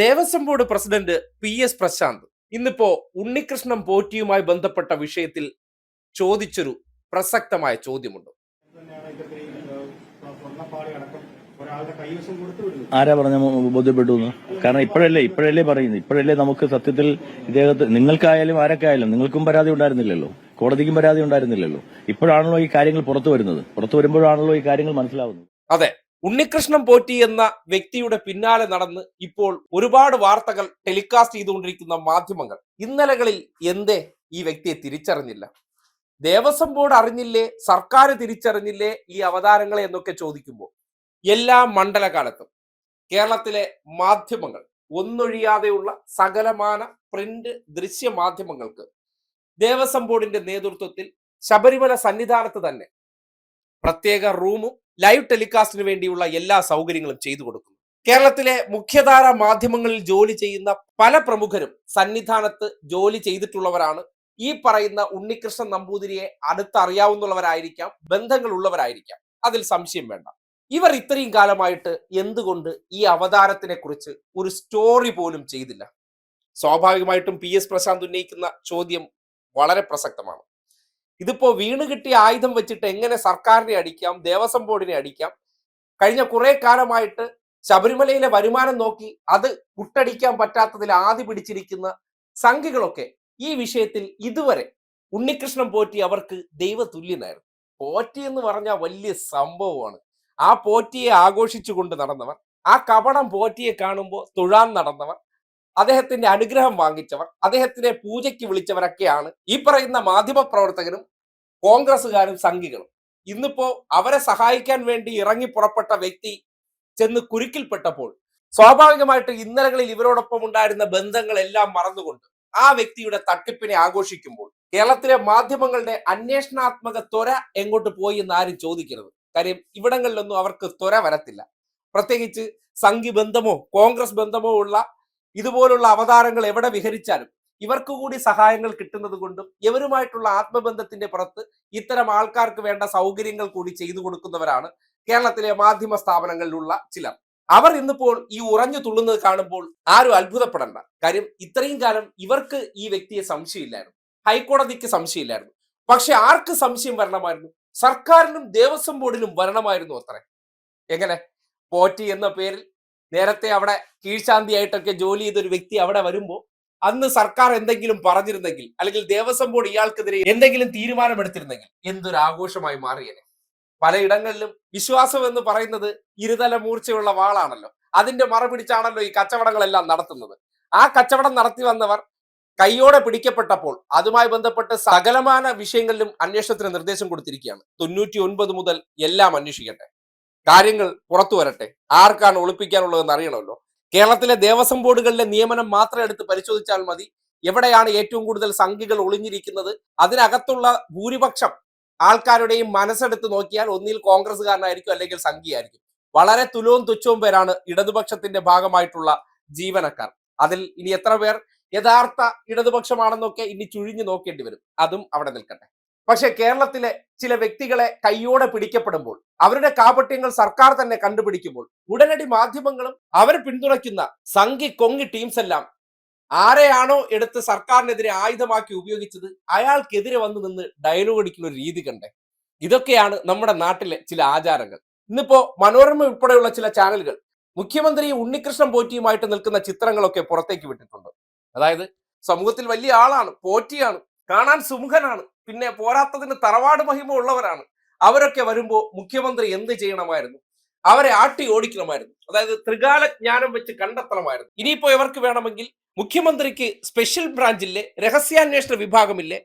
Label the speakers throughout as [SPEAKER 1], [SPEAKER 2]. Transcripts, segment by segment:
[SPEAKER 1] Devaswom board president P S Prashanth ഇന്നിപ്പോ ഉണ്ണികൃഷ്ണൻ പോറ്റിയുമായി ബന്ധപ്പെട്ട വിഷയത്തിൽ ചോദിച്ചൊരു പ്രസക്തമായ ചോദ്യമുണ്ട്.
[SPEAKER 2] ആരാ പറഞ്ഞ ബോധ്യപ്പെട്ടു എന്ന്? കാരണം ഇപ്പോഴല്ലേ ഇപ്പോഴല്ലേ പറയുന്നത്. ഇപ്പോഴല്ലേ നമുക്ക് സത്യത്തിൽ ഇദ്ദേഹത്തെ നിങ്ങൾക്കായാലും ആരൊക്കെയായാലും നിങ്ങൾക്കും പരാതി ഉണ്ടായിരുന്നില്ലല്ലോ. കോടതിക്കും പരാതി ഉണ്ടായിരുന്നില്ലല്ലോ. ഇപ്പോഴാണല്ലോ ഈ കാര്യങ്ങൾ പുറത്തു വരുന്നത്. പുറത്തു വരുമ്പോഴാണല്ലോ ഈ കാര്യങ്ങൾ മനസ്സിലാവുന്നത്.
[SPEAKER 1] അതെ. ഉണ്ണികൃഷ്ണൻ പോറ്റി എന്ന വ്യക്തിയുടെ പിന്നാലെ നടന്ന് ഇപ്പോൾ ഒരുപാട് വാർത്തകൾ ടെലികാസ്റ്റ് ചെയ്തുകൊണ്ടിരിക്കുന്ന മാധ്യമങ്ങൾ. ഇന്നലകളിൽ എന്തേ ഈ വ്യക്തിയെ തിരിച്ചറിഞ്ഞില്ല? ദേവസ്വം ബോർഡ് അറിഞ്ഞില്ലേ? സർക്കാർ തിരിച്ചറിഞ്ഞില്ലേ ഈ അവതാരങ്ങളെ എന്നൊക്കെ ചോദിക്കുമ്പോൾ? എല്ലാ മണ്ഡലകാലത്തും കേരളത്തിലെ മാധ്യമങ്ങൾ ഒന്നൊഴിയാതെയുള്ള സകലമാന പ്രിന്റ് ദൃശ്യ മാധ്യമങ്ങൾക്ക് ദേവസ്വം ബോർഡിന്റെ നേതൃത്വത്തിൽ ശബരിമല സന്നിധാനത്ത് തന്നെ പ്രത്യേക റൂമും ലൈവ് ടെലികാസ്റ്റിന് വേണ്ടിയുള്ള എല്ലാ സൗകര്യങ്ങളും ചെയ്തു കൊടുക്കുന്നു. കേരളത്തിലെ മുഖ്യധാര മാധ്യമങ്ങളിൽ ജോലി ചെയ്യുന്ന പല പ്രമുഖരും സന്നിധാനത്ത് ജോലി ചെയ്തിട്ടുള്ളവരാണ്. ഈ പറയുന്ന ഉണ്ണികൃഷ്ണൻ നമ്പൂതിരിയെ അടുത്തറിയാവുന്നവരായിരിക്കാം ബന്ധങ്ങളുള്ളവരായിരിക്കാം. അതിൽ സംശയം വേണ്ട. ഇവർ ഇത്രയും കാലമായിട്ട് എന്തുകൊണ്ട് ഈ അവതാരത്തിനെ കുറിച്ച് ഒരു സ്റ്റോറി പോലും ചെയ്തില്ല? സ്വാഭാവികമായിട്ടും പി എസ് പ്രശാന്ത് ഉന്നയിക്കുന്ന ചോദ്യം വളരെ പ്രസക്തമാണ്. ഇതിപ്പോ വീണ് കിട്ടിയ ആയുധം വെച്ചിട്ട് എങ്ങനെ സർക്കാരിനെ അടിക്കാം ദേവസ്വം ബോർഡിനെ അടിക്കാം? കഴിഞ്ഞ കുറെ കാലമായിട്ട് ശബരിമലയിലെ വരുമാനം നോക്കി അത് കുട്ടടിക്കാൻ പറ്റാത്തതിൽ ആദ്യ പിടിച്ചിരിക്കുന്ന സംഘികളൊക്കെ ഈ വിഷയത്തിൽ ഇതുവരെ ഉണ്ണികൃഷ്ണൻ പോറ്റി അവർക്ക് ദൈവതുല്യനായിരുന്നു. പോറ്റി എന്ന് പറഞ്ഞാൽ വലിയ സംഭവമാണ്. ആ പോറ്റിയെ ആഘോഷിച്ചുകൊണ്ട് നടന്നവർ ആ കപടം പോറ്റിയെ കാണുമ്പോൾ തുഴാൻ നടന്നവർ അദ്ദേഹത്തിന്റെ അനുഗ്രഹം വാങ്ങിച്ചവർ അദ്ദേഹത്തിനെ പൂജയ്ക്ക് വിളിച്ചവരൊക്കെയാണ് ഈ പറയുന്ന മാധ്യമ പ്രവർത്തകരും കോൺഗ്രസ്സുകാരും സംഘികളും. ഇന്നിപ്പോ അവരെ സഹായിക്കാൻ വേണ്ടി ഇറങ്ങി പുറപ്പെട്ട വ്യക്തി ചെന്ന് കുരുക്കിൽപ്പെട്ടപ്പോൾ സ്വാഭാവികമായിട്ട് ഇന്നലകളിൽ ഇവരോടൊപ്പം ഉണ്ടായിരുന്ന ബന്ധങ്ങളെല്ലാം മറന്നുകൊണ്ട് ആ വ്യക്തിയുടെ തട്ടിപ്പിനെ ആഘോഷിക്കുമ്പോൾ കേരളത്തിലെ മാധ്യമങ്ങളുടെ അന്വേഷണാത്മക ത്വര എങ്ങോട്ട് പോയി എന്ന് ആരും ചോദിക്കരുത്. കാര്യം ഇവിടങ്ങളിലൊന്നും അവർക്ക് ത്വര വരത്തില്ല. പ്രത്യേകിച്ച് സംഘി ബന്ധമോ കോൺഗ്രസ് ബന്ധമോ ഉള്ള ഇതുപോലുള്ള അവതാരങ്ങൾ എവിടെ വിഹരിച്ചാലും ഇവർക്ക് കൂടി സഹായങ്ങൾ കിട്ടുന്നത് കൊണ്ടും ഇവരുമായിട്ടുള്ള ആത്മബന്ധത്തിന്റെ പുറത്ത് ഇത്തരം ആൾക്കാർക്ക് വേണ്ട സൗകര്യങ്ങൾ കൂടി ചെയ്തു കൊടുക്കുന്നവരാണ് കേരളത്തിലെ മാധ്യമ സ്ഥാപനങ്ങളിലുള്ള ചിലർ. അവർ ഇന്നിപ്പോൾ ഈ ഉറഞ്ഞു തുള്ളുന്നത് കാണുമ്പോൾ ആരും അത്ഭുതപ്പെടണ്ട. കാര്യം ഇത്രയും കാലം ഇവർക്ക് ഈ വ്യക്തിയെ സംശയമില്ലായിരുന്നു. ഹൈക്കോടതിക്ക് സംശയമില്ലായിരുന്നു. പക്ഷെ ആർക്ക് സംശയം വരണമായിരുന്നു? സർക്കാരിനും ദേവസ്വം ബോർഡിനും വരണമായിരുന്നു അത്രേ. എങ്ങനെ? പോറ്റി എന്ന പേരിൽ നേരത്തെ അവിടെ കീഴ്ശാന്തിയായിട്ടൊക്കെ ജോലി ചെയ്തൊരു വ്യക്തി അവിടെ വരുമ്പോൾ അന്ന് സർക്കാർ എന്തെങ്കിലും പറഞ്ഞിരുന്നെങ്കിൽ അല്ലെങ്കിൽ ദേവസ്വം ബോർഡ് ഇയാൾക്കെതിരെ എന്തെങ്കിലും തീരുമാനമെടുത്തിരുന്നെങ്കിൽ എന്തൊരു ആഘോഷമായി മാറിയേനെ. പലയിടങ്ങളിലും വിശ്വാസം എന്ന് പറയുന്നത് ഇരുതല മൂർച്ചയുള്ള വാളാണല്ലോ. അതിന്റെ മറ പിടിച്ചാണല്ലോ ഈ കച്ചവടങ്ങളെല്ലാം നടത്തുന്നത്. ആ കച്ചവടം നടത്തി വന്നവർ കൈയോടെ പിടിക്കപ്പെട്ടപ്പോൾ അതുമായി ബന്ധപ്പെട്ട് സകലമാന വിഷയങ്ങളിലും അന്വേഷണത്തിന് നിർദ്ദേശം കൊടുത്തിരിക്കുകയാണ്. തൊണ്ണൂറ്റി ഒൻപത് മുതൽ എല്ലാം അന്വേഷിക്കട്ടെ. കാര്യങ്ങൾ പുറത്തു വരട്ടെ. ആർക്കാണ് ഒളിപ്പിക്കാനുള്ളതെന്ന് അറിയണമല്ലോ. കേരളത്തിലെ ദേവസ്വം ബോർഡുകളിലെ നിയമനം മാത്രം എടുത്ത് പരിശോധിച്ചാൽ മതി. എവിടെയാണ് ഏറ്റവും കൂടുതൽ സംഖ്യകൾ ഒളിഞ്ഞിരിക്കുന്നത്? അതിനകത്തുള്ള ഭൂരിപക്ഷം ആൾക്കാരുടെയും മനസ്സെടുത്ത് നോക്കിയാൽ ഒന്നിൽ കോൺഗ്രസ്സുകാരനായിരിക്കും അല്ലെങ്കിൽ സംഖ്യയായിരിക്കും വളരെ തുലവും തുച്ഛവും പേരാണ് ഇടതുപക്ഷത്തിന്റെ ഭാഗമായിട്ടുള്ള ജീവനക്കാർ. അതിൽ ഇനി എത്ര പേർ യഥാർത്ഥ ഇടതുപക്ഷമാണെന്നൊക്കെ ഇനി ചുഴിഞ്ഞു നോക്കേണ്ടി വരും. അതും അവിടെ നിൽക്കട്ടെ. പക്ഷെ കേരളത്തിലെ ചില വ്യക്തികളെ കയ്യോടെ പിടിക്കപ്പെടുമ്പോൾ അവരുടെ കാപട്യങ്ങൾ സർക്കാർ തന്നെ കണ്ടുപിടിക്കുമ്പോൾ ഉടനടി മാധ്യമങ്ങളും അവർ പിന്തുണയ്ക്കുന്ന സംഘി കൊങ്ങി ടീംസ് എല്ലാം ആരെയാണോ എടുത്ത് സർക്കാരിനെതിരെ ആയുധമാക്കി ഉപയോഗിച്ചത് അയാൾക്കെതിരെ വന്ന് നിന്ന് ഡയലോഗ് അടിക്കുന്ന ഒരു രീതി കണ്ടേ. ഇതൊക്കെയാണ് നമ്മുടെ നാട്ടിലെ ചില ആചാരങ്ങൾ. ഇന്നിപ്പോ മനോരമ ഉൾപ്പെടെയുള്ള ചില ചാനലുകൾ മുഖ്യമന്ത്രി ഉണ്ണികൃഷ്ണൻ പോറ്റിയുമായിട്ട് നിൽക്കുന്ന ചിത്രങ്ങളൊക്കെ പുറത്തേക്ക് വിട്ടിട്ടുണ്ട്. അതായത് സമൂഹത്തിൽ വലിയ ആളാണ് പോറ്റിയാണ് കാണാൻ സുമുഖനാണ് പിന്നെ പോരാത്തതിന് തറവാട് മഹിമ ഉള്ളവരാണ്. അവരൊക്കെ വരുമ്പോൾ മുഖ്യമന്ത്രി എന്ത് ചെയ്യണമായിരുന്നു? അവരെ ആട്ടി ഓടിക്കണമായിരുന്നു. അതായത് ത്രികാല ജ്ഞാനം വെച്ച് കണ്ടെത്തണമായിരുന്നു. ഇനിയിപ്പോ ഇവർക്ക് വേണമെങ്കിൽ മുഖ്യമന്ത്രിക്ക് സ്പെഷ്യൽ ബ്രാഞ്ചില്ലേ രഹസ്യാന്വേഷണ വിഭാഗമില്ലേ?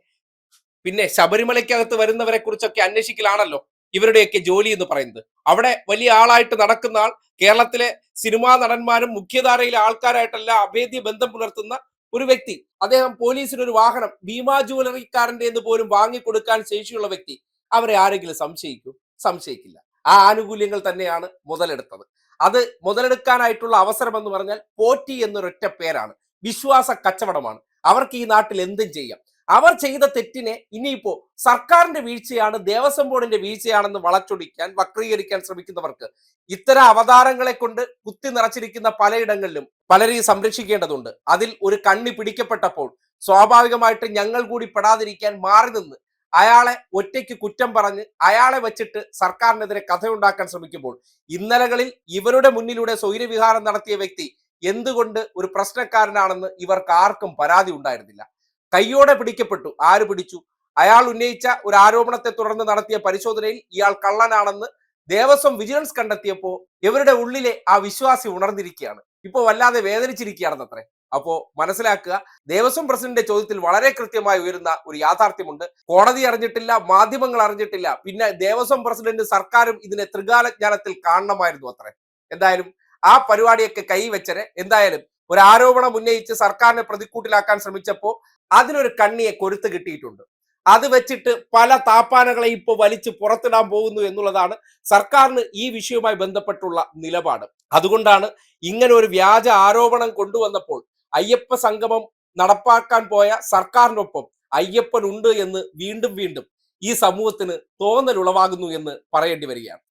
[SPEAKER 1] പിന്നെ ശബരിമലയ്ക്കകത്ത് വരുന്നവരെ കുറിച്ചൊക്കെ അന്വേഷിക്കലാണല്ലോ ഇവരുടെയൊക്കെ ജോലി എന്ന് പറയുന്നത്. അവിടെ വലിയ ആളായിട്ട് നടക്കുന്ന ആൾ കേരളത്തിലെ സിനിമാ നടന്മാരും മുഖ്യധാരയിലെ ആൾക്കാരായിട്ടല്ല അഭേദ്യ ബന്ധം പുലർത്തുന്ന ഒരു വ്യക്തി അദ്ദേഹം പോലീസിന് ഒരു വാഹനം ഭീമാ ജുവലറിക്കാരന്റെ എന്ന് പോലും വാങ്ങിക്കൊടുക്കാൻ ശേഷിയുള്ള വ്യക്തി അവരെ ആരെങ്കിലും സംശയിക്കും? സംശയിക്കില്ല. ആ ആനുകൂല്യങ്ങൾ തന്നെയാണ് മുതലെടുത്തത്. അത് മുതലെടുക്കാനായിട്ടുള്ള അവസരം എന്ന് പറഞ്ഞാൽ പോറ്റി എന്നൊരൊറ്റ പേരാണ്. വിശ്വാസ കച്ചവടമാണ്. അവർക്ക് ഈ നാട്ടിൽ എന്തും ചെയ്യാം. അവർ ചെയ്ത തെറ്റിനെ ഇനിയിപ്പോ സർക്കാരിന്റെ വീഴ്ചയാണ് ദേവസ്വം ബോർഡിന്റെ വീഴ്ചയാണെന്ന് വളച്ചൊടിക്കാൻ വക്രീകരിക്കാൻ ശ്രമിക്കുന്നവർക്ക് ഇത്തരം അവതാരങ്ങളെ കൊണ്ട് കുത്തി നിറച്ചിരിക്കുന്ന പലയിടങ്ങളിലും പലരെയും സംരക്ഷിക്കേണ്ടതുണ്ട്. അതിൽ ഒരു കണ്ണി പിടിക്കപ്പെട്ടപ്പോൾ സ്വാഭാവികമായിട്ട് ഞങ്ങൾ കൂടി പെടാതിരിക്കാൻ മാറി നിന്ന് അയാളെ ഒറ്റയ്ക്ക് കുറ്റം പറഞ്ഞ് അയാളെ വെച്ചിട്ട് സർക്കാരിനെതിരെ കഥയുണ്ടാക്കാൻ ശ്രമിക്കുമ്പോൾ ഇന്നലകളിൽ ഇവരുടെ മുന്നിലൂടെ സ്വൈര്യവിഹാരം നടത്തിയ വ്യക്തി എന്തുകൊണ്ട് ഒരു പ്രശ്നക്കാരനാണെന്ന് ഇവർക്ക് ആർക്കും പരാതി ഉണ്ടായിരുന്നില്ല. കയ്യോടെ പിടിക്കപ്പെട്ടു. ആര് പിടിച്ചു? അയാൾ ഉന്നയിച്ച ഒരു ആരോപണത്തെ തുടർന്ന് നടത്തിയ പരിശോധനയിൽ ഇയാൾ കള്ളനാണെന്ന് ദേവസ്വം വിജിലൻസ് കണ്ടെത്തിയപ്പോ ഇവരുടെ ഉള്ളിലെ ആ വിശ്വാസി ഉണർന്നിരിക്കുകയാണ്. ഇപ്പോൾ വല്ലാതെ വേദനിച്ചിരിക്കുകയാണെന്നത്രേ. അപ്പോ മനസ്സിലാക്കുക ദേവസ്വം പ്രസിഡന്റിന്റെ ചോദ്യത്തിൽ വളരെ കൃത്യമായി ഉയരുന്ന ഒരു യാഥാർത്ഥ്യമുണ്ട്. കോടതി അറിഞ്ഞിട്ടില്ല മാധ്യമങ്ങൾ അറിഞ്ഞിട്ടില്ല പിന്നെ ദേവസ്വം പ്രസിഡന്റ് സർക്കാരും ഇതിനെ ത്രികാലജ്ഞാനത്തിൽ കാണണമായിരുന്നു അത്രേ. എന്തായാലും ആ പരിപാടിയൊക്കെ കൈവച്ചരെ. എന്തായാലും ഒരു ആരോപണം ഉന്നയിച്ച് സർക്കാരിനെ പ്രതിക്കൂട്ടിലാക്കാൻ ശ്രമിച്ചപ്പോ അതിനൊരു കണ്ണിയെ കൊരുത്ത് കിട്ടിയിട്ടുണ്ട്. അത് വെച്ചിട്ട് പല താപ്പാനകളെ ഇപ്പൊ വലിച്ചു പുറത്തിടാൻ പോകുന്നു എന്നുള്ളതാണ് സർക്കാരിന് ഈ വിഷയവുമായി ബന്ധപ്പെട്ടുള്ള നിലപാട്. അതുകൊണ്ടാണ് ഇങ്ങനെ ഒരു വ്യാജ ആരോപണം കൊണ്ടുവന്നപ്പോൾ അയ്യപ്പ സംഗമം നടപ്പാക്കാൻ പോയ സർക്കാരിനൊപ്പം അയ്യപ്പൻ ഉണ്ട് എന്ന് വീണ്ടും വീണ്ടും ഈ സമൂഹത്തിന് തോന്നൽ ഉളവാകുന്നു എന്ന് പറയേണ്ടി വരികയാണ്.